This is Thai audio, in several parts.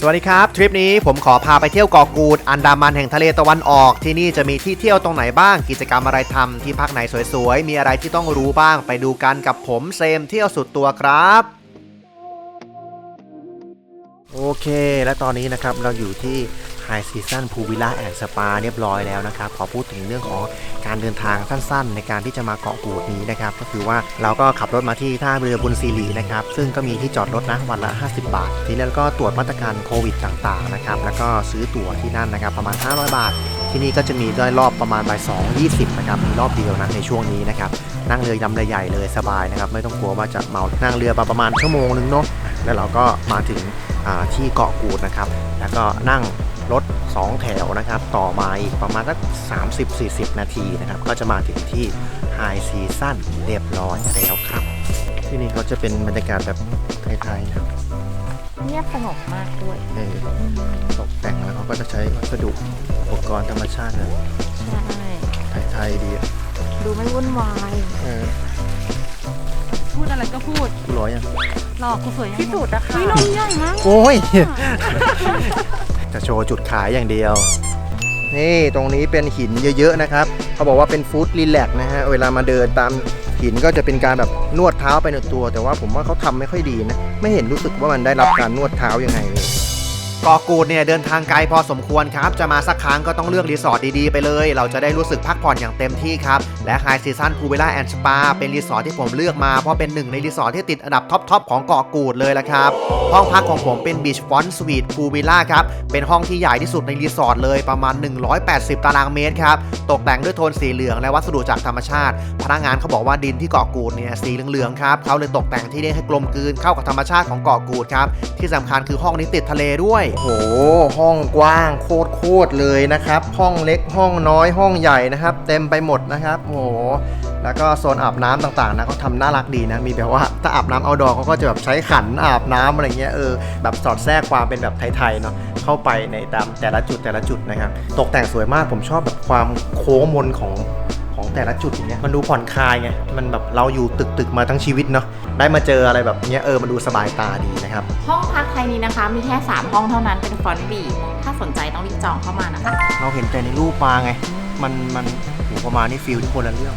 สวัสดีครับ ทริปนี้ผมขอพาไปเที่ยวเกาะกูด อันดามันแห่งทะเลตะวันออก ที่นี่จะมีที่เที่ยวตรงไหนบ้าง กิจกรรมอะไรทำที่พักไหนสวยๆ มีอะไรที่ต้องรู้บ้าง ไปดูกันกับผมเซมเที่ยวสุดตัวครับ โอเค และตอนนี้นะครับเราอยู่ที่ ไฮซีซันพูวิล่าแอนด์สปาเรียบร้อยแล้วนะครับ ขอพูดถึงเรื่องของการเดินทางสั้นๆ ในการที่จะมาเกาะกูดนี้นะครับ ก็คือว่าเราก็ขับรถมาที่ท่าเรือบุญซีรีนะครับ ซึ่งก็มีที่จอดรถนะวันละ 50 บาท ทีนั้นก็ตรวจมาตรการโควิดต่างๆนะครับ แล้วก็ซื้อตั๋วที่นั่นนะครับ ประมาณ 500 บาท ที่นี่ก็จะมีได้รอบประมาณบ่าย2 20นะครับ มีรอบเดียวนะในช่วงนี้นะครับ นั่งเรือยำเรือใหญ่เลยสบายนะครับ ไม่ต้องกลัวว่าจะเมา นั่งเรือประมาณชั่วโมงนึงเนาะ แล้วเราก็มาถึงที่เกาะกูดนะครับ แล้วก็นั่ง รถ 2 แถวนะครับ ต่อมาอีกประมาณสัก30-40 นาทีนะครับ ก็จะมาถึงที่ไฮซีซั่นเรียบร้อยแล้วครับ ที่นี่เขาจะเป็นบรรยากาศแบบไทยๆนะครับเงียบสงบมากด้วยเออตกแต่งแล้วเขาก็จะใช้วัสดุอุปกรณ์ธรรมชาตินะใช่ไทยๆดีอะดูไม่วุ่นวายเออพูดอะไรก็พูดร้อยยังหลอกกูสวยยังที่สุดนะคะวินมใหญ่มากโอ้ย จะโชว์จุดขายอย่างเดียว นี่ตรงนี้เป็นหินเยอะๆนะครับเขาบอกว่าเป็นฟู้ดรีแลกนะฮะเวลามาเดินตามหินก็จะเป็นการแบบนวดเท้าไปในตัว แต่ว่าผมว่าเขาทำไม่ค่อยดีนะ ไม่เห็นรู้สึกว่ามันได้รับการนวดเท้ายังไงเลย กาะกูดเนี่ยเดินทางไกลพอสมควรครับ จะมาสักครั้งก็ต้องเลือกรีสอร์ทดีๆไปเลย เราจะได้รู้สึกพักผ่อนอย่างเต็มที่ครับ และ High Season Pool Villa and Spa เป็นรีสอร์ทที่ผมเลือกมา เพราะเป็นหนึ่งในรีสอร์ทที่ติดอันดับท็อปๆของเกาะกูดเลยละครับ ห้องพักของผมเป็น Beach Front Suite Pool Villa ครับ เป็นห้องที่ใหญ่ที่สุดในรีสอร์ทเลยประมาณ 180 ตารางเมตรครับ ตกแต่งด้วยโทนสีเหลืองและวัสดุจากธรรมชาติ พนักงานเขาบอกว่าดินที่เกาะกูดเนี่ยสีเหลืองๆครับเขาเลยตกแต่งที่นี่ให้กลมกลืนเข้ากับธรรมชาติของเกาะกูดครับที่สำคัญคือห้องนี้ติดทะเลด้วยโอ้โห ห้องกว้างโคตรโคตรเลยนะครับ ห้องเล็กห้องน้อยห้องใหญ่นะครับ เต็มไปหมดนะครับโอ้โหแล้วก็โซนอาบน้ำต่างๆนะเขาทำน่ารักดีนะ มีแบบว่าถ้าอาบน้ำเอาดอเขาก็จะแบบใช้ขันอาบน้ำอะไรเงี้ยเออแบบสอดแทรกความเป็นแบบไทยๆเนาะเข้าไปในตามแต่ละจุดแต่ละจุดนะครับ ตกแต่งสวยมากผมชอบแบบความโค้งมนของของแต่ละจุดอย่างเงี้ยมันดูผ่อนคลายไงมันแบบเราอยู่ตึกตึกๆมาทั้งชีวิตเนาะได้มาเจออะไรแบบเนี้ยเออมันดูสบายตาดีนะครับ ห้องพัก ทยนี้นะคะ มีแค่ 3 ห้องเท่านั้นเป็นฟอนต์บีถ้าสนใจต้องรีบจองเข้ามานะคะ เราเห็นแต่ในรูปปลาไง มันมันโหประมาณนี้ฟิลที่คนละเรื่อง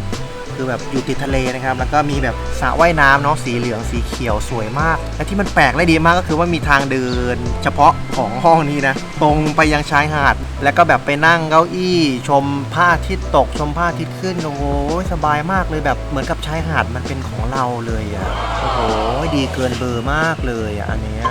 คือแบบอยู่ติดทะเลนะครับ แล้วก็มีแบบสระว่ายน้ำเนาะสีเหลืองสีเขียวสวยมาก และที่มันแปลกและดีมากก็คือว่ามีทางเดิน เฉพาะของห้องนี้นะ ตรงไปยังชายหาด แล้วก็แบบไปนั่งเก้าอี้ ชมพระอาทิตย์ตก ชมพระอาทิตย์ขึ้น โอ้โหสบายมากเลยแบบเหมือนกับชายหาดมันเป็นของเราเลยอะ่ะ โอ้โหดีเกินเบอร์มากเลยอะอันเนี้ย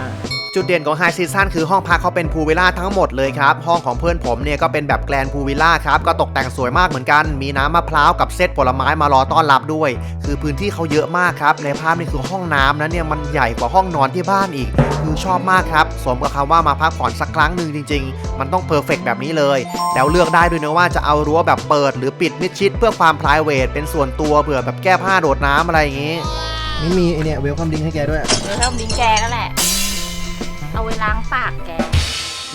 จุดเด่นของ High Season คือห้องพักเขาเป็นพูลวิลล่าทั้งหมดเลยครับ ห้องของเพื่อนผมเนี่ยก็เป็นแบบแกลนพูลวิลล่าครับ ก็ตกแต่งสวยมากเหมือนกัน มีน้ำมะพร้าวกับเซตผลไม้มารอต้อนรับด้วย คือพื้นที่เขาเยอะมากครับ ในภาพนี่คือห้องน้ำนะเนี่ยมันใหญ่กว่าห้องนอนที่บ้านอีก คือชอบมากครับ สมกับคำว่ามาพักผ่อนสักครั้งหนึ่งจริง ๆ มันต้องเพอร์เฟกแบบนี้เลย แล้วเลือกได้ด้วยนะว่าจะเอารั้วแบบเปิด หรือปิดมิดชิด เพื่อความ p r i v a t เป็นส่วนตัวเผื่อแบบแก้ผ้าโดดน้ำอะไรอย่างงี้นี่มีไอเนี่ยเวลคัมดิงให้แกด้วย เดี๋ยวเริ่มลิงแกนั่นแหละ เอาไว้ล้างปากแก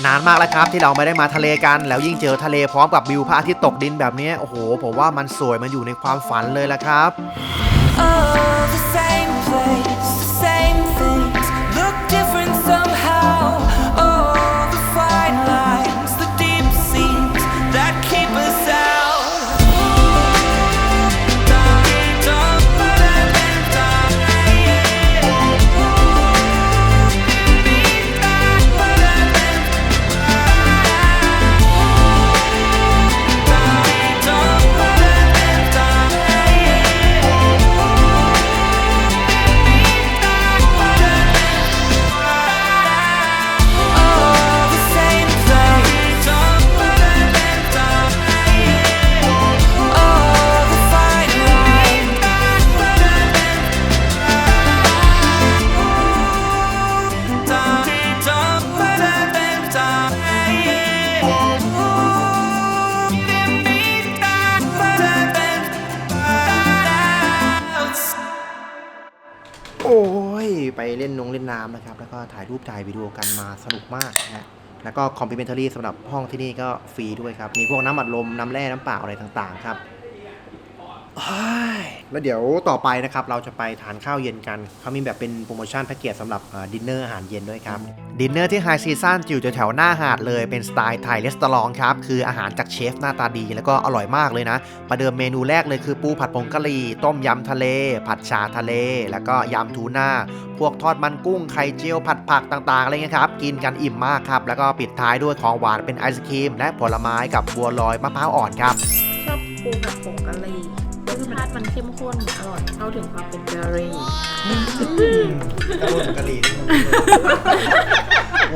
นานมากแล้วครับที่เราไม่ได้มาทะเลกัน แล้วยิ่งเจอทะเลพร้อมกับวิวพระอาทิตย์ตกดินแบบนี้โอ้โหผมว่ามันสวยมันอยู่ในความฝันเลยละครับ Oh, ถ่ายรูปถ่ายวิดีโอกันมาสนุกมากนะฮะแล้วก็คอมพิเมนทารี่สำหรับห้องที่นี่ก็ฟรีด้วยครับ มีพวกน้ำอัดลม น้ำแร่ น้ำเปล่าอะไรต่างๆครับ แล้วเดี๋ยวต่อไปนะครับเราจะไปทานข้าวเย็นกัน เขามีแบบเป็นโปรโมชั่นแพ็กเกจสำหรับดินเนอร์อาหารเย็นด้วยครับ ดินเนอร์ที่ไฮซีซั่นอยู่แถวหน้าหาดเลยเป็นสไตล์ไทยรีสตอรองครับ คืออาหารจากเชฟหน้าตาดีแล้วก็อร่อยมากเลยนะ ประเดิมเมนูแรกเลยคือปูผัดผงกะหรี่ ต้มยำทะเล ผัดชาทะเล แล้วก็ยำทูน่า พวกทอดมันกุ้งไข่เจียวผัดผักต่างๆอะไรเงี้ยครับกินกันอิ่มมากครับแล้วก็ปิดท้ายด้วยของหวานเป็นไอศครีมและผลไม้กับบัวลอยมะพร้าวอ่อนครับชอบปูผัดผงกะหรี่ รสชาติมันเข้มข้นอร่อยเข้าถึงความเป็นกะหรี่ กระโดดกะหรี่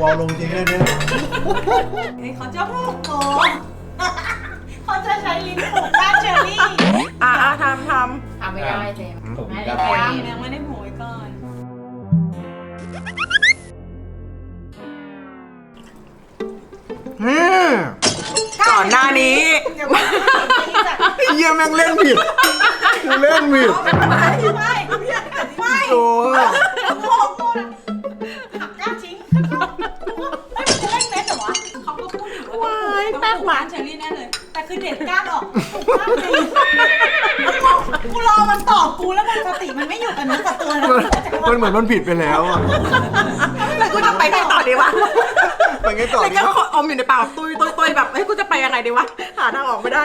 วอลลงจริงเลยเนี่ยเขาจะพูดโกเขาจะใช้ลิ้นผูกก้านเชอรี่อ่าทำททำไม่ได้เจมส์ผมไม่ครัได้บำยังไม่ได้โหยก่อนก่อนหน้านี้ เยี่ยแม่งเล่นผิดกูเล่นผิดไม่ไม่ไม่โอ้ โง่โง่หั ถึงว่าต้องแป้งหวานเชอรี่แน่เลย แต่คือเด็ดก้านออกถูกก้านเลยกูรอมันตอบกูแล้วมันสติมันไม่อยู่กับเนื้อกับตัวแล้วมันเหมือนมันผิดไปแล้วอะแล้วกูจะไปไงต่อดีวะไปไงต่อแล้วดีก็วะอมอยู่ในปากตุยตุยตุยแบบเฮ้ยกูจะไปยังไงดีวะหาทางออกไม่ได้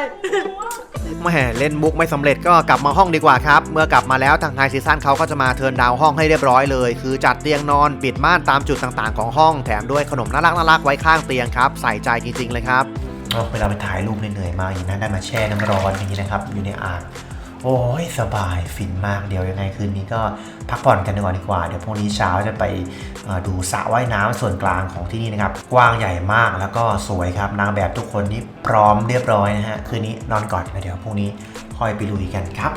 แหม่เล่นมุกไม่สำเร็จก็กลับมาห้องดีกว่าครับ เมื่อกลับมาแล้วทางไฮซีซั่นเขาก็จะมาเทิร์นดาวน์ห้องให้เรียบร้อยเลย คือจัดเตียงนอนปิดม่านตามจุดต่างๆ ของห้องแถมด้วยขนมน่ารักน่ารักๆไว้ข้างเตียงครับ ใส่ใจจริงๆเลยครับ เวลาไปถ่ายรูปเหนื่อยมาอย่างนั้นได้มาแช่น้ำร้อนอย่างนี้นะครับ อยู่ในอ่างโอ้ยสบายฟินมากเดี๋ยวยังไงคืนนี้ก็พักผ่อนกันดีกว่าดีกว่า เดี๋ยวพรุ่งนี้เช้าจะไปดูสระว่ายน้ำส่วนกลางของที่นี่นะครับ กว้างใหญ่มากแล้วก็สวยครับนางแบบทุกคนนี่พร้อมเรียบร้อยนะฮะคืนนี้นอนก่อนแล้วเดี๋ยวพรุ่งนี้ค่อยไปลุยกันครับ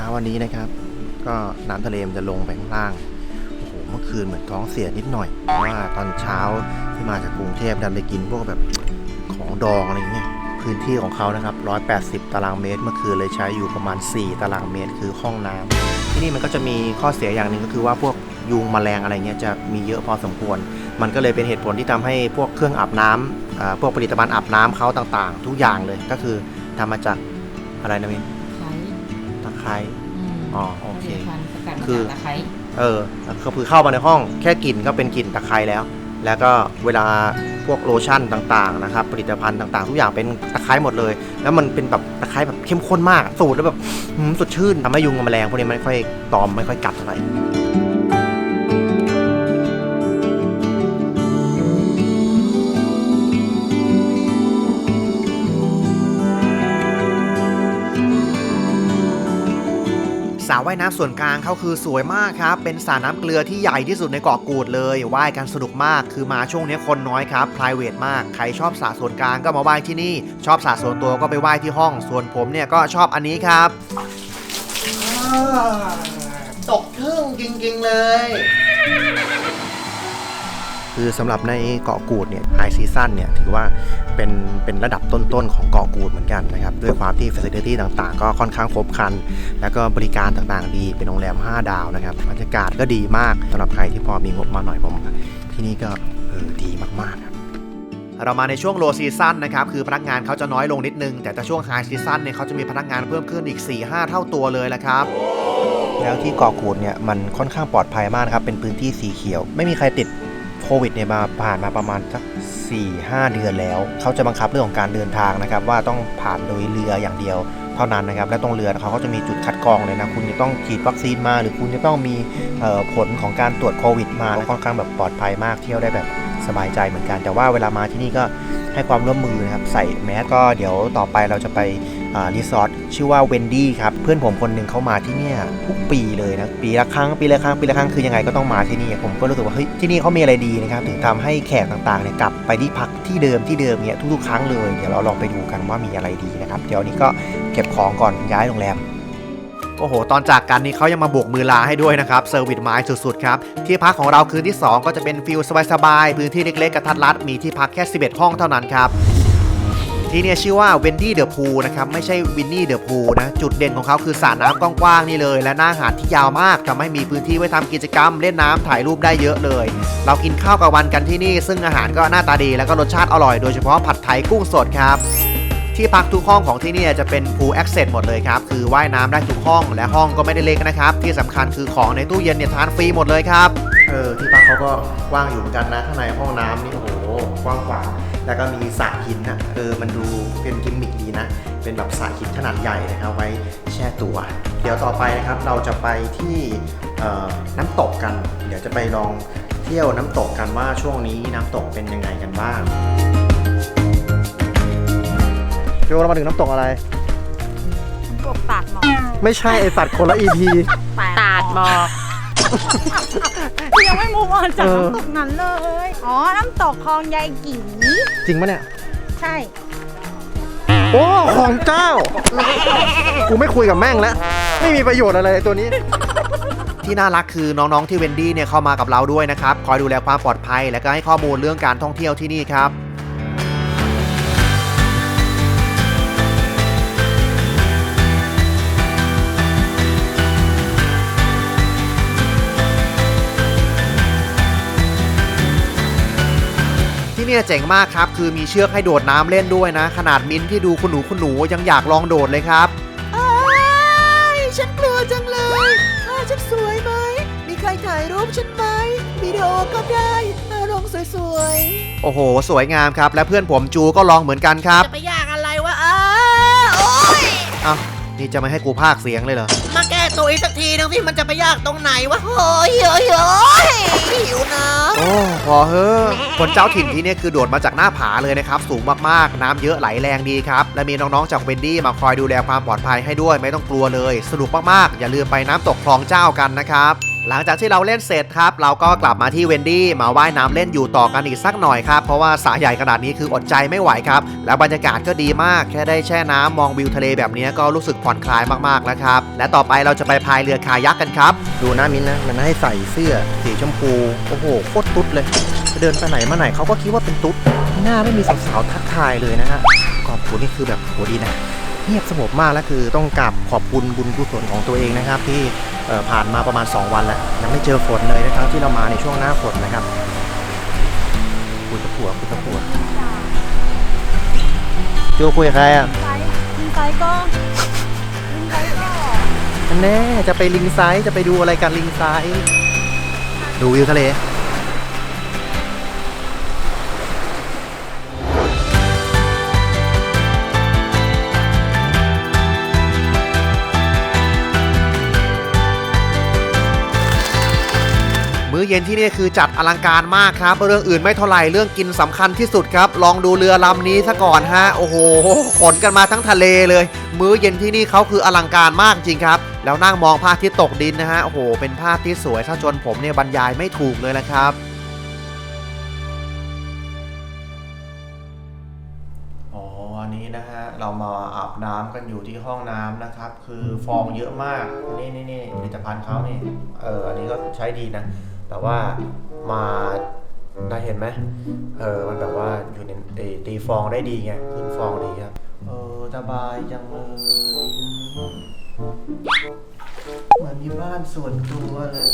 ช้าวันนี้นะครับ ก็น้ำทะเลมันจะลงไปข้างล่างโอ้โหเมื่อคืนเหมือนท้องเสียนิดหน่อยเพราะว่าตอนเช้าที่มาจากกรุงเทพดันไปกินพวกแบบของดองอะไรเงี้ยพื้นที่ของเขานะครับ 180 ตารางเมตร เมื่อคืนเลยใช้อยู่ประมาณ 4 ตารางเมตร คือห้องน้ำที่นี่มันก็จะมีข้อเสียอย่างหนึ่งก็คือว่าพวกยุงแมลงอะไรเงี้ยจะมีเยอะพอสมควร มันก็เลยเป็นเหตุผลที่ทำให้พวกเครื่องอาบน้ำอ่าพวกผลิตภัณฑ์อาบน้ำเขาต่างๆ ทุกอย่างเลยก็คือทำมาจากอะไรนะมิน ไคร้ตะไคร้ อ๋อโอเคผลิตภัณฑ์สกัดมาคือจากตะไคร้เออก็คือเข้ามาในห้องแค่กลิ่นก็เป็นกลิ่นตะไคร้แล้ว แล้วก็เวลาพวกโลชั่นต่างๆนะครับผลิตภัณฑ์ต่างๆ ทุกอย่างเป็นตะไคร้หมดเลย แล้วมันเป็นแบบตะไคร้แบบเข้มข้นมาก สูตรแล้วแบบหืมสดชื่นทำให้ยุงกับแมลงพวกนี้ไม่ค่อยตอมไม่ค่อยกัดอะไรสร ว่ายน้ำส่วนกลางเขาคือสวยมากครับ เป็นสระน้ำเกลือที่ใหญ่ที่สุดในเกาะกูดเลย ว่ายกันสนุกมาก คือมาช่วงนี้คนน้อยครับ p r i v a t มาก ใครชอบสระส่วนกลางก็มาว่ายที่นี่ ชอบสระส่วนตัวก็ไปว่ายที่ห้อง ส่วนผมเนี่ยก็ชอบอันนี้ครับ ตกทึ่งจริงๆเลย คือสำหรับในเกาะกูดเนี่ยไฮซีซั่นเนี่ยถือว่าเป็นเป็นระดับต้นๆของเกาะกูดเหมือนกันนะครับด้วยความที่ f a c i l i t y ต่างๆ ก็ค่อนข้างครบครัน แล้วก็บริการต่างๆ ดีเป็นโรงแรม 5 ดาวนะครับบรรยากาศก็ดีมากสำหรับใครที่พอมีงบมาหน่อยผมที่นี่ก็เออดีมากๆครับเรามาในช่วงโลซีซั่นนะครับ คือพนักงานเขาจะน้อยลงนิดนึง แต่ถ้าช่วงไฮซีซั่นเนี่ยเขาจะมีพนักงานเพิ่มขึ้นอีก 4-5 เท่าตัวเลยละครับ แล้วที่เกาะกูดเนี่ยมันค่อนข้างปลอดภัยมากครับ เป็นพื้นที่สีเขียว ไม่มีใครติด ควิดเนี่ยมาผ่านมาประมาณสัก4-5 เดือนแล้ว เขาจะบังคับเรื่องของการเดินทางนะครับ ว่าต้องผ่านโดยเรืออย่างเดียวเท่านั้นนะครับ และตรงเรือเขาก็จะมีจุดคัดกรองเลยนะ คุณจะต้องฉีดวัคซีนมา หรือคุณจะต้องมีผลของการตรวจโควิดมาค่อนข้างแบบปลอดภัยมากเที่ยวได้แบบสบายใจเหมือนกัน แต่ว่าเวลามาที่นี่ก็ให้ความร่วมมือนะครับ ใส่แมสก็เดี๋ยวต่อไปเราจะไป รีสอร์ทชื่อว่าเวนดี้ครับ เพื่อนผมคนหนึ่งเขามาที่เนี่ยทุกปีเลยนะ ปีละครั้ง ปีละครั้ง ปีละครั้ง คือยังไงก็ต้องมาที่นี่ ผมก็รู้สึกว่าเฮ้ย ที่นี่เขามีอะไรดีนะครับ ถึงทำให้แขกต่างๆเนี่ยกลับไปที่พักที่เดิมที่เดิมเนี่ยทุกๆ ครั้งเลย เดี๋ยวเราลองไปดูกันว่ามีอะไรดีนะครับ เดี๋ยวนี้ก็เก็บของก่อนย้ายโรงแรมโอ้โห ตอนจากกันนี่เขายังมาโบกมือลาให้ด้วยนะครับ เซอร์วิสไม้สุดๆครับ ที่พักของเราคืนที่ 2 ก็จะเป็นฟิลสบายๆ พื้นที่เล็กๆ กระทัดรัด มีที่พักแค่ 11 ห้องเท่านั้นครับ ที่เนี่ยชื่อว่าเวนดี้เดอะพูนะครับไม่ใช่วินนี่เดอะพูนะจุดเด่นของเขาคือสระน้ำกว้างๆนี่เลย และหน้าหาดที่ยาวมากทำให้มีพื้นที่ไว้ทำกิจกรรม เล่นน้ำถ่ายรูปได้เยอะเลย เรากินข้าวกลางวันกันที่นี่ ซึ่งอาหารก็หน้าตาดีแล้วก็รสชาติอร่อยโดยเฉพาะผัดไทยกุ้งสดครับที่พักทุกห้องของที่นี่จะเป็น pool access หมดเลยครับ คือว่ายน้ำได้ทุกห้อง และห้องก็ไม่ได้เล็กนะครับ ที่สำคัญคือของในตู้เย็นเนี่ยทานฟรีหมดเลยครับ เออ ที่พักเขาก็กว้างอยู่เหมือนกันนะ ข้างในห้องน้ำนี่โอ้โหกว้างขวาง แล้วก็มีสระหินนะเออมันดูเป็นกิมมิคดีนะ เป็นแบบสระหินขนาดใหญ่นะครับไว้แช่ตัว เดี๋ยวต่อไปนะครับเราจะไปที่เอ่อน้ำตกกัน เดี๋ยวจะไปลองเที่ยวน้ำตกกันว่าช่วงนี้น้ำตกเป็นยังไงกันบ้างโจเรามาถึงน้ำตกอะไรกบปากหมอไม่ใช่ไอสัตว์คนละ EP ตาดหมอก ยังไม่มูฟออนจากเออน้ำตกนั้นเลย อ๋อ น้ำตกคลองยายกี่ จริงปะเนี่ย ใช่ โอ้ของเจ้า กูไม่คุยกับแม่งแล้ว ไม่มีประโยชน์อะไรเลยตัวนี้ ที่น่ารักคือน้องๆที่เวนดี้เนี่ยเข้ามากับเราด้วยนะครับ คอยดูแลความปลอดภัย และก็ให้ข้อมูลเรื่องการท่องเที่ยวที่นี่ครับ เนี่ยเจ๋งมากครับ คือมีเชือกให้โดดน้ำเล่นด้วยนะ ขนาดมิ้นท์ที่ดูคุณหนูคุณหนูยังอยากลองโดดเลยครับฉันกลัวจังเลยถ้าฉันสวยไหม มีใครถ่ายรูปฉันไหมวิดีโอก็ได้ลงสวยโอ้โห สวยงามครับ และเพื่อนผมจูก็ลองเหมือนกันครับ จะไปยากอะไรวะอ้าโอ้ยเอ้านี่จะไม่ให้กูพากย์เสียงเลยเหรอ มาแก้ตัวอีกสักทีนึงที่มันจะไปยากตรงไหนวะ โอ้ยโอ้ยโอ้ย หิวน้โอ้พอเฮ้อะคนเจ้าถิ่นที่เนี่ยคือโดดมาจากหน้าผาเลยนะครับ สูงมากๆ น้ำเยอะไหลแรงดีครับ และมีน้องๆจากเวนดี้มาคอยดูแลความปลอดภัยให้ด้วยไม่ต้องกลัวเลย สนุกมากๆ อย่าลืมไปน้ำตกคลองเจ้ากันนะครับ หลังจากที่เราเล่นเสร็จครับ เราก็กลับมาที่เวนดี้มาว่ายน้ำเล่นอยู่ต่อกันอีกสักหน่อยครับ เพราะว่าสระใหญ่ขนาดนี้คืออดใจไม่ไหวครับ แล้วบรรยากาศก็ดีมากแค่ได้แช่น้ำมองวิวทะเลแบบนี้ก็รู้สึกผ่อนคลายมากๆแล้วครับ และต่อไปเราจะไปพายเรือคายักกันครับ ดูหน้ามินนะมันให้ใส่เสื้อสีชมพูโอ้โหโคตรตุ๊ดเลยเดินไปไหนมาไหนเขาก็คิดว่าเป็นตุ๊ดหน้าไม่มีสาวๆทักทายเลยนะฮะขอบคุณนี่คือแบบโหดีนะ เงียบสงบมากแล้วคือต้องกราบขอบคุณบุญกุศลของตัวเองนะครับ ที่เอ่อผ่านมาประมาณ 2 วันแล้วยังไม่เจอฝนเลยนะครับที่เรามาในช่วงหน้าฝนนะครับคุยกับผัวคุยกับผัวโจคุยกับใครอะไซส์ลิงไซส์ก็ลิงไซส์ก็อันแน่จะไปลิงไซด์จะไปดูอะไรกันลิงไซด์ดูวิวทะเล เย็นที่นี่คือจัดอลังการมากครับ เรื่องอื่นไม่เท่าไหร่เรื่องกินสำคัญที่สุดครับ ลองดูเรือลำนี้ซะก่อนฮะโอ้โหขนกันมาทั้งทะเลเลย มื้อเย็นที่นี่เขาคืออลังการมากจริงครับ แล้วนั่งมองพระอาทิตย์ตกดินนะฮะโอ้โหเป็นภาพที่สวยซะจนผมเนี่ยบรรยายไม่ถูกเลยละครับอ๋ออันนี้นะฮะเรามาอาบน้ำกันอยู่ที่ห้องน้ำนะครับ คือฟองเยอะมาก นี่นี่นี่ผลิตภัณฑ์เขานี่ เออ อันนี้ก็ใช้ดีนะ แต่ว่ามาได้เห็นไหมเออมันแบบว่าอยู่ในเอ่อตีฟองได้ดีไงขึ้นฟองดีครับเออสบายจังเลยเหมือนมีบ้านส่วนตัวเลย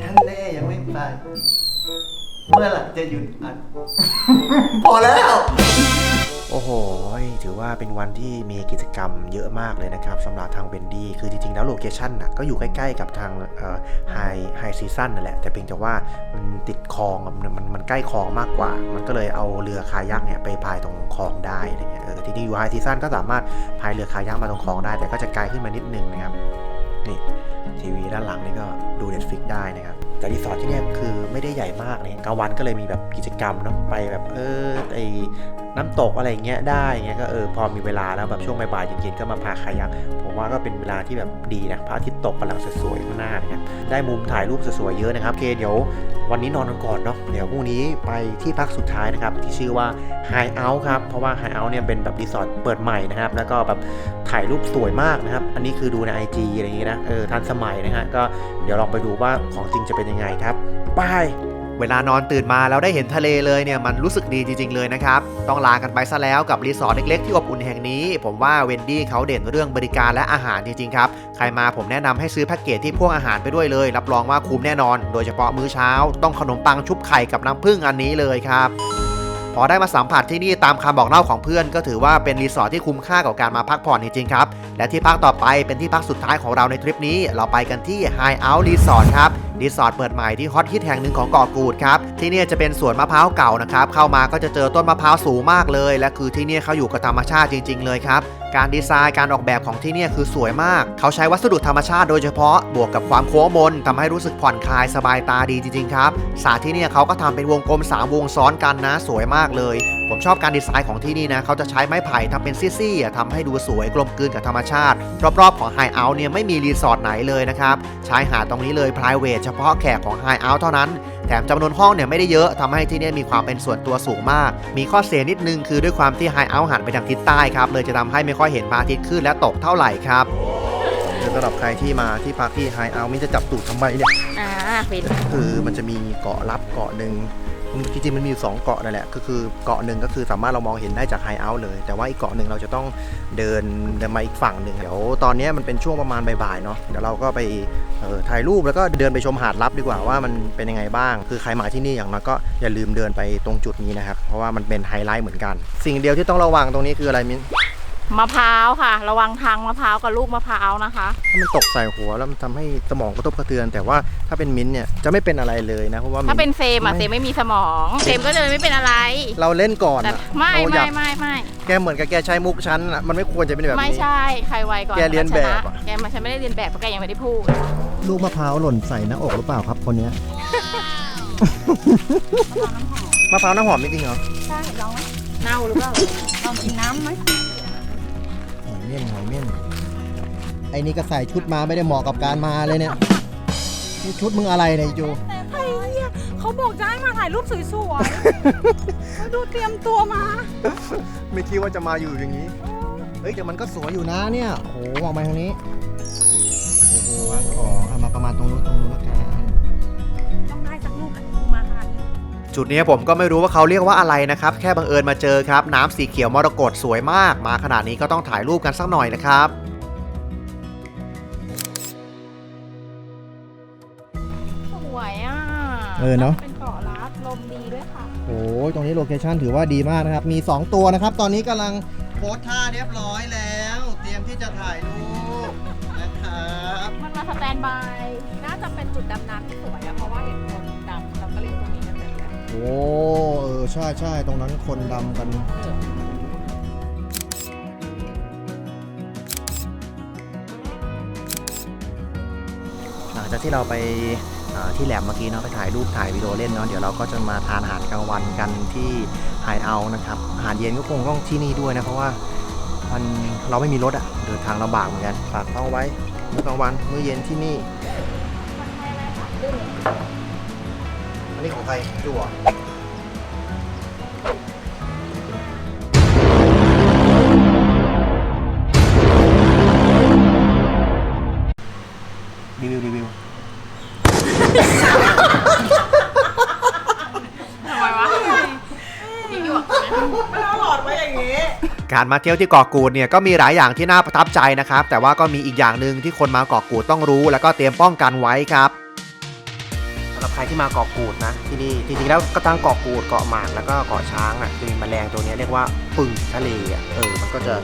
ท่านแน่ยังไม่ไป เมื่อไหร่จะหยุดอัด พอแล้ว โอ้โห ถือว่าเป็นวันที่มีกิจกรรมเยอะมากเลยนะครับสำหรับทางเบนดี้ คือจริงๆ แล้วโลเคชั่นน่ะก็อยู่ใกล้ๆ กับทางไฮไฮซีซั่นนั่นแหละ แต่เพียงแต่ว่ามันติดคลองมันมันมันใกล้คลองมากกว่า มันก็เลยเอาเรือคายักเนี่ยไปพายตรงคลองได้อะไรเงี้ยเออที่นี่อยู่ไฮซีซั่นก็สามารถพายเรือคายักมาตรงคลองได้ แต่ก็จะไกลขึ้นมานิดนึงนะครับ นี่ทีวีด้านหลังนี่ก็ดู Netflix ได้นะครับแต่รีสอร์ทที่นี่คือไม่ได้ใหญ่มากเนี่ยกลางวันก็เลยมีแบบกิจกรรมเนาะไปแบบเออไอ น้ำตกอะไรเงี้ยได้เงี้ยก็เออพอมีเวลาแล้วแบบช่วงบ่ายๆเย็นๆก็มาพาคายักผมว่าก็เป็นเวลาที่แบบดีนะพระอาทิตย์ตกกำลังสวยๆข้างหน้านะครับได้มุมถ่ายรูปสวยๆเยอะนะครับโอเคเดี๋ยววันนี้นอนกันก่อนเนาะเดี๋ยวพรุ่งนี้ไปที่พักสุดท้ายนะครับที่ชื่อว่า High Out ครับเพราะว่า High Out เนี่ยเป็นแบบรีสอร์ทเปิดใหม่นะครับแล้วก็แบบถ่ายรูปสวยมากนะครับ อันนี้คือดูใน IG อะไรอย่างงี้นะเออทันสมัยนะฮะก็เดี๋ยวลองไปดูว่าของจริงจะเป็นยังไงครับบาย เวลานอนตื่นมาแล้วได้เห็นทะเลเลยเนี่ยมันรู้สึกดีจริง ๆ เลยนะครับ ต้องลากันไปซะแล้วกับรีสอร์ทเล็กๆที่อบอุ่นแห่งนี้ ผมว่าเวนดี้เขาเด่นเรื่องบริการและอาหารจริงๆครับ ใครมาผมแนะนำให้ซื้อแพ็กเกจที่พ่วงอาหารไปด้วยเลย รับรองว่าคุ้มแน่นอน โดยเฉพาะมื้อเช้า ต้องขนมปังชุบไข่กับน้ำผึ้งอันนี้เลยครับพอได้มาสัมผัสที่นี่ตามคำบอกเล่าของเพื่อนก็ถือว่าเป็นรีสอร์ทที่คุ้มค่ากับการมาพักผ่อนจริงๆครับ และที่พักต่อไปเป็นที่พักสุดท้ายของเราในทริปนี้ เราไปกันที่ High Out Resort ครับ รีสอร์ทเปิดใหม่ที่ฮอตฮิตแห่งหนึ่งของเกาะกูดครับ ที่นี่จะเป็นสวนมะพร้าวเก่านะครับ เข้ามาก็จะเจอต้นมะพร้าวสูงมากเลย และคือที่นี่เขาอยู่กับธรรมชาติจริง ๆ เลยครับ การดีไซน์การออกแบบของที่นี่คือสวยมาก เขาใช้วัสดุธรรมชาติโดยเฉพาะ บวกกับความโค้งมนทำให้รู้สึกผ่อนคลายสบายตาดีจริงๆครับสระที่นี่เขาก็ทำเป็นวงกลม 3 วงซ้อนกันนะสวยมากเลยผมชอบการดีไซน์ของที่นี่นะเขาจะใช้ไม้ไผ่ทำเป็นซี่ๆอะทำให้ดูสวยกลมกลืนกับธรรมชาติ รอบๆของไฮเอาท์เนี่ยไม่มีรีสอร์ทไหนเลยนะครับชายหาดตรงนี้เลย p r i v a t เฉพาะแขกของไฮเอาท์เท่านั้นแถมจำนวนห้องเนี่ยไม่ได้เยอะทำให้ที่เนี่ยมีความเป็นส่วนตัวสูงมาก มีข้อเสียนิดนึงคือด้วยความที่ไฮเอาท์หันไปทางทิศใต้ครับเลยจะทำให้ไม่ค่อยเห็นพระอาทิตย์ขึ้นและตกเท่าไหร่ครับคือสำหรับใครที่มาที่พักที่ไฮเอาท์มินจะจับตูดทำไมเนี่ยอ่าฟินคือมันจะมีเกาะลับเกาะหนึ่ง จริงๆมันมีอยู่สองเกาะนั่นแหละก็คือเกาะหนึ่งก็คือสามารถเรามองเห็นได้จากไฮเอาท์เลย แต่ว่าอีกเกาะหนึ่งเราจะต้องเดินเดินมาอีกฝั่งหนึ่งเดี๋ยวตอนนี้มันเป็นช่วงประมาณบ่ายๆเนาะเดี๋ยวเราก็ไปออถ่ายรูปแล้วก็เดินไปชมหาดลับดีกว่าว่ามันเป็นยังไงบ้าง คือใครมาที่นี่อย่างน้อยก็อย่าลืมเดินไปตรงจุดนี้นะครับเพราะว่ามันเป็นไฮไลท์เหมือนกัน สิ่งเดียวที่ต้องระวังตรงนี้คืออะไรมิ้น มะพร้าวค่ะ ระวังทางมะพร้าวกับลูกมะพร้าวนะคะ ถ้ามันตกใส่หัวแล้วมันทำให้สมองกระทบกระเทือน แต่ว่าถ้าเป็นมิ้นท์เนี่ยจะไม่เป็นอะไรเลยนะเพราะว่าถ้าเป็นมิ้เฟรมอะเฟรมไม่มีสมองเฟรมก็เลยไม่เป็นอะไรเราเล่นก่อนแต่อะไม่เราอยาไม่กไม่ไม่แกเหมือนกับแกใช้มุกฉันอะมันไม่ควรจะเป็นแบบไม่นี้ ใช่ใครไวก่อนแกเรียนแบบอะชะแกมาฉันไม่ได้เรียนแบบเพราะแกยังไม่ได้พูดลูกมะพร้าวหล่นใส่หน้าอกหรือเปล่าครับคนเนี้ยมะพร้าวน้ำหอมจริงๆเหรอ ใช่ลองไหมเน่าหรือเปล่าลองกินน้ำไหมหอยเม่นหอยเม่นไอ้นี่ก็ใส่ชุดมาไม่ได้เหมาะกับการมาเลยเนี่ยนี่ชุดมึงอะไรเนี่ยจู ไอ้เหี้ยเขาบอกจะให้มาถ่ายรูปสวยๆเขาดูเตรียมตัวมาไม่คิดว่าจะมาอยู่อย่างนี้ เฮ้ยแต่มันก็สวยอยู่นะเนี่ย โอ้โหวางไปทางนี้ โอ้โหวางของเอามาประมาณตรงนู้นตรงนู้นละกัน จุดนี้ผมก็ไม่รู้ว่าเขาเรียกว่าอะไรนะครับ แค่บังเอิญมาเจอครับ น้ำสีเขียวมรกตสวยมาก มาขนาดนี้ก็ต้องถ่ายรูปกันสักหน่อยนะครับสวยอะเออเนาะเป็นเกาะลับลมดีด้วยค่ะ โอ้ยตรงนี้โลเคชั่นถือว่าดีมากนะครับ มี 2 ตัวนะครับ ตอนนี้กำลังโพสท่าเรียบร้อยแล้ว เตรียมที่จะถ่ายรูปนะครับ มันมาสแตนบาย น่าจะเป็นจุดดำน้ำที่สวยอะเพราะว่าเห็น โอ้เออใช่ใช่ตรงนั้นคนดำกัน หลังจากที่เราไปอ่าที่แหลบเมื่อกี้เนาะไปถ่ายรูปถ่ายวิดีโอเล่นเนาะเดี๋ยวเราก็จะมาทานอาหารกลางวันกันที่ไฮเอานะครับอาหารเย็นก็คงต้องที่นี่ด้วยนะเพราะว่ามันเราไม่มีรถอะเดินทางลำบากเหมือนกันฝากท้องไว้มื้อกลางวันมื้อเย็นที่นี่อั นนี้ของใครจั่วรีวิวรีวิวทำไมวะพี่หยวกนะไม่เอาหลอดไว้อย่างนี้ การมาเที่ยวที่เกาะกูดเนี่ยก็มีหลายอย่างที่น่าประทับใจนะครับ แต่ว่าก็มีอีกอย่างหนึ่งที่คนมาเกาะกูดต้องรู้ แล้วก็เตรียมป้องกันไว้ครับสำ หรับใครที่มาเกาะกูดนะที่นี่จริงๆแล้วก็ตั้งเกาะกูดเกาะหมากแล้วก็เกาะช้างอะจะมีแมลงตัวนี้เรียกว่าปึ่งทะเลอะเออมันก็จะ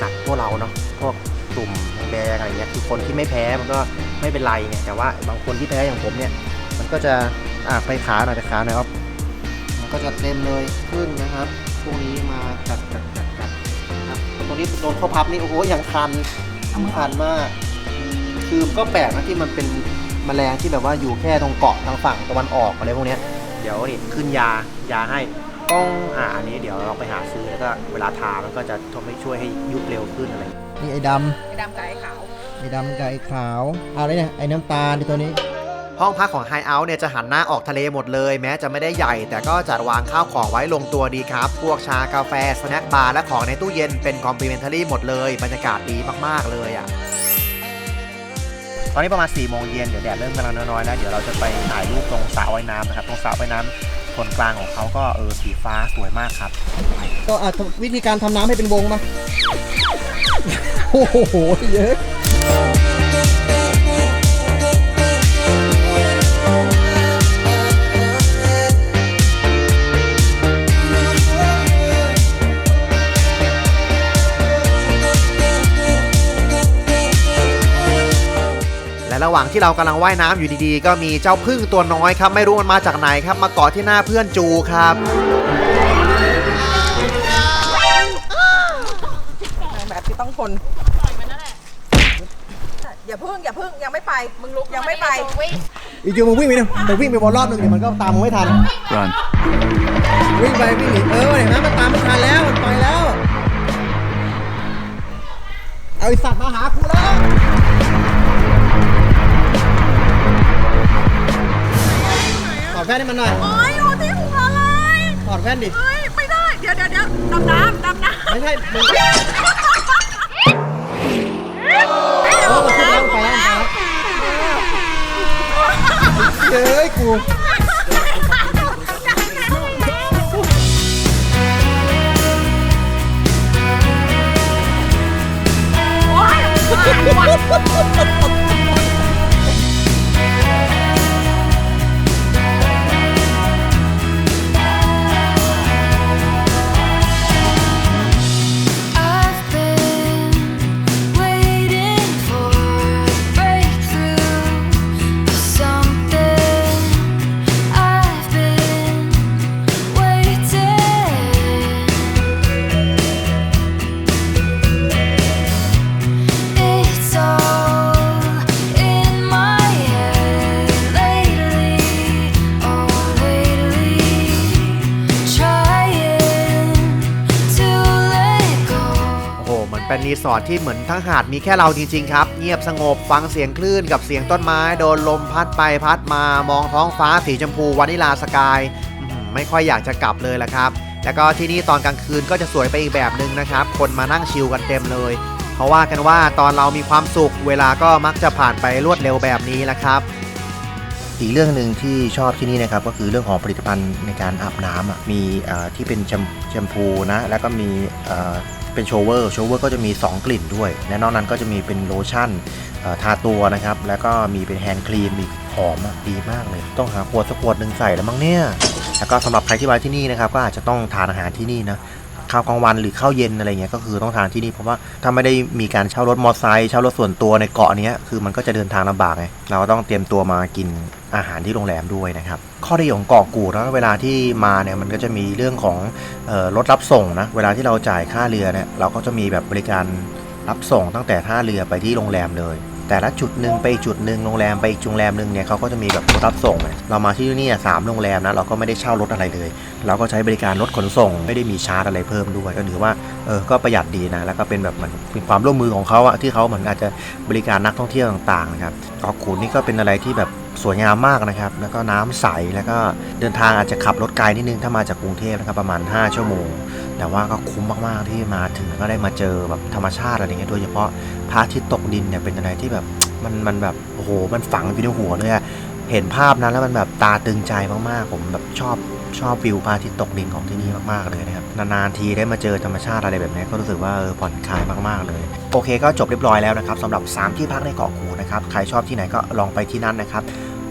กัดพวกเราเนาะพวกตุ่มแดงอะไรเงี้ยคือคนที่ไม่แพ้มันก็ไม่เป็นไรไงแต่ว่าบางคนที่แพ้อย่างผมเนี่ย มันก็จะอะไปขาหน่อยไปขาหน่อยครับมันก็จะเต็มเลยขึ้นนะครับพวกนี้มากัดกัดกัดกัดครับตรงนี้โดนข้อพับนี่โอ้โหอย่างคันคันมากคือก็แปลกนะที่มันเป็น แมลงที่แบบว่าอยู่แค่ตรงเกาะทางฝั่งตะวันออกอะไรพวกเนี้ยเดี๋ยวนี่ขึ้นยายาให้ป้องอ่าอันนี้เดี๋ยวเราไปหาซื้อแล้วก็เวลาทามันก็จะทำให้ช่วยให้ยุบเร็วขึ้นอะไรอย่างเงี้ยนี่ไอ้ดไอ้ดำกับไอ้ขาวำไอ้ดำกับไอ้ขาวเอาเลยเนี่ยไอ้น้ำตาลตัวนี้ ห้องพักของไฮเอาท์เนี่ยจะหันหน้าออกทะเลหมดเลยแม้จะไม่ได้ใหญ่ แต่ก็จัดวางข้าวของไว้ลงตัวดีครับ พวกชากาแฟ สแน็คบาร์และของในตู้เย็นเป็นคอมพลีเมนทารี่หมดเลย บรรยากาศดีมากๆเลยอะ ตอนนี้ประมาณ4ี่โมงเย็นเดี๋ยวแดดเริ่มกำลังน้อยๆแล้วเดี๋ยวเราจะไปถ่ายรูปตรงสระว่ายน้ำนะครับ ตรงสระว่ายน้ำคนกลางของเขาก็เออสีฟ้าสวยมากครับ ก็อาจจะวิธีการทำน้ำให้เป็นวงมาโอ้โหเยอะ ระหว่างที่เรากำลังว่ายน้ำอยู่ดีๆ ก็มีเจ้าพึ่งตัวน้อยครับ ไม่รู้มันมาจากไหนครับ มาเกาะที่หน้าเพื่อนจูครับแบบที่ต้องทนอย่าพึ่งอย่าพึ่งยังไม่ไปมึงลุกยังไม่ไปอีจูมึงวิ่งไปหนึ่งแต่วิ่งไปบอลรอบหนึ่งเดี๋ยวมันก็ตามมึงไม่ทัน Run. วิ่งไปวิ่งหนีเออเห็นไหมมันตามไม่ทันแล้วมันไปแล้ว เอาไอสัตว์มาหากูแล้ว แว่นให้มันหน่อย โอ้ยอยู่ที่หัวเลยถอดแว่นดิ เฮ้ยไม่ได้ เดี๋ยวเดี๋ยวเดี๋ยวดำน้ำดำน้ำไม่ใช่มึงเออมันขึ้นแล้วมันไปแล้วมันไปแล้วเฮ้ยกู I've สอร์ทที่เหมือนทั้งหาดมีแค่เราจริงๆครับ เงียบสงบฟังเสียงคลื่นกับเสียงต้นไม้ โดนลมพัดไปพัดมามองท้องฟ้าสีชมพูวานิลาสกายไม่ค่อยอยากจะกลับเลยละครับ แล้วก็ที่นี่ตอนกลางคืนก็จะสวยไปอีกแบบหนึ่งนะครับ คนมานั่งชิลกันเต็มเลยเพราะว่ากันว่าตอนเรามีความสุข เวลาก็มักจะผ่านไปรวดเร็วแบบนี้แหละครับอีกเรื่องหนึ่งที่ชอบที่นี่นะครับก็คือเรื่องของผลิตภัณฑ์ในการอาบน้ำอะมีที่เป็นแชมแชมพูนะแล้วก็มี เป็นโชเวอร์โชเวอร์ก็จะมี 2 กลิ่นด้วย และนอกนั้นก็จะมีเป็นโลชั่นทาตัวนะครับ แล้วก็มีเป็นแฮนด์ครีมอีกหอมอะดีมากเลย ต้องหาขวดสักขวดหนึ่งใส่แล้วมั้งเนี่ย แล้วก็สำหรับใครที่มาที่นี่นะครับ ก็อาจจะต้องทานอาหารที่นี่นะ ข้าวกลางวันหรือข้าวเย็นอะไรเงี้ยก็คือต้องทานที่นี่เพราะว่าถ้าไม่ได้มีการเช่ารถมอเตอร์ไซค์เช่ารถส่วนตัวในเกาะนี้คือมันก็จะเดินทางลำบากไงเราก็ต้องเตรียมตัวมากินอาหารที่โรงแรมด้วยนะครับข้อดีของเกาะกูดนะเวลาที่มาเนี่ยมันก็จะมีเรื่องของออรถรับส่งนะเวลาที่เราจ่ายค่าเรือเนี่ยเราก็จะมีแบบบริการรับส่งตั้งแต่ท่าเรือไปที่โรงแรมเลย แต่ละจุดหนึ่งไปจุดหนึ่งโรงแรมไปอีกโรงแรมหนึ่งเนี่ยเขาก็จะมีแบบรถรับส่งเนี่ยเรามาที่นี่สามโรงแรมนะเราก็ไม่ได้เช่ารถอะไรเลย เราก็ใช้บริการรถขนส่ง ไม่ได้มีชาร์จอะไรเพิ่มด้วย ก็ถือว่าเออก็ประหยัดดีนะแล้วก็เป็นแบบเหมือนเป็นความร่วมมือของเขาอะที่เขาเหมือนอาจจะบริการนักท่องเที่ยวต่างๆนะครับเกาะกูดนี่ก็เป็นอะไรที่แบบสวยงามมากนะครับ แล้วก็น้ำใสแล้วก็เดินทางอาจจะขับรถไกลนิดนึงถ้ามาจากกรุงเทพนะครับประมาณ 5 ชั่วโมง แต่ว่าก็คุ้มมากๆที่มาถึงก็ได้มาเจอแบบธรรมชาติอะไรเงี้ยโดยเฉพาะพระอาทิตย์ตกดินเนี่ยเป็นอะไรที่แบบมันมันแบบโอ้โหมันฝังอยู่ในหัวเลยอะเห็นภาพนั้นแล้วมันแบบตาตึงใจมากๆ ผมแบบชอบชอบวิวพระอาทิตย์ตกดินของที่นี่มากๆเลยนะครับนานๆทีได้มาเจอธรรมชาติอะไรแบบนี้ก็รู้สึกว่าเออผ่อนคลายมากๆเลย โอเคก็จบเรียบร้อยแล้วนะครับสำหรับ 3 ที่พักในเกาะกูนะครับใครชอบที่ไหนก็ลองไปที่นั่นนะครับ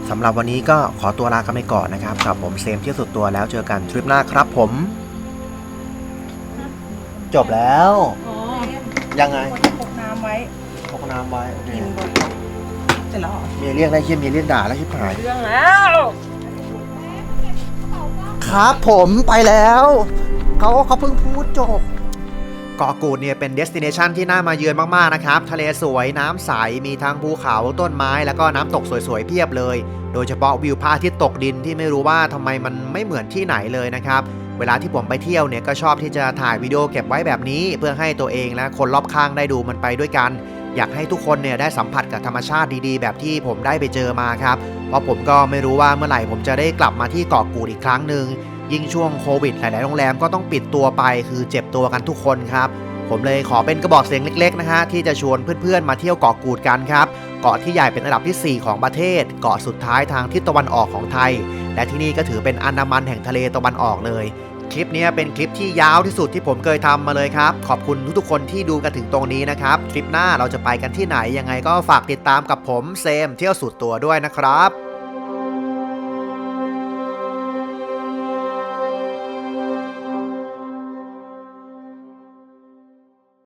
สำหรับวันนี้ก็ขอตัวลากันไปก่อนนะครับกับผมเซมที่สุดตัวแล้วเจอกันทริปหน้าครับผม จบแล้ว อ๋อยังไงควรจะพกน้ำไว้พกน้ำไว้โอเคกินบนเสร็จแล้วเหรอเมียเรียกได้เชี่ยเมียเรียกด่าแล้วชิบหาย เรื่องแล้ว ครับผมไปแล้ว เขาเขาเพิ่งพูดจบ เกาะกูดเนี่ยเป็นเดสติเนชันที่น่ามาเยือนมากๆนะครับ ทะเลสวยน้ำใส มีทั้งภูเขาต้นไม้ แล้วก็น้ำตกสวยๆเพียบเลย โดยเฉพาะวิวพระอาทิตย์ตกดินที่ไม่รู้ว่าทำไมมันไม่เหมือนที่ไหนเลยนะครับ เวลาที่ผมไปเที่ยวเนี่ยก็ชอบที่จะถ่ายวิดีโอเก็บไว้แบบนี้ เพื่อให้ตัวเองและคนรอบข้างได้ดูมันไปด้วยกัน อยากให้ทุกคนเนี่ยได้สัมผัสกับธรรมชาติดีๆ แบบที่ผมได้ไปเจอมาครับ เพราะผมก็ไม่รู้ว่าเมื่อไหร่ผมจะได้กลับมาที่เกาะกูดอีกครั้งหนึ่งยิ่งช่วงโควิดหลายๆโรงแรมก็ต้องปิดตัวไปคือเจ็บตัวกันทุกคนครับ ผมเลยขอเป็นกระบอกเสียงเล็ก ๆ นะฮะที่จะชวนเพื่อนๆมาเที่ยวเกาะกูดกันครับ เกาะที่ใหญ่เป็นอันดับทีสี่ 4 ของประเทศ เกาะสุดท้ายทางทิศตะวันออกของไทย และที่นี่ก็ถือเป็นอันดามันแห่งทะเลตะวันออกเลย คลิปนี้เป็นคลิปที่ยาวที่สุดที่ผมเคยทำมาเลยครับ ขอบคุณทุกๆคนที่ดูกันถึงตรงนี้นะครับ คลิปหน้าเราจะไปกันที่ไหนยังไงก็ฝากติดตามกับผมเซมเที่ยวสุดตัวด้วยนะครับ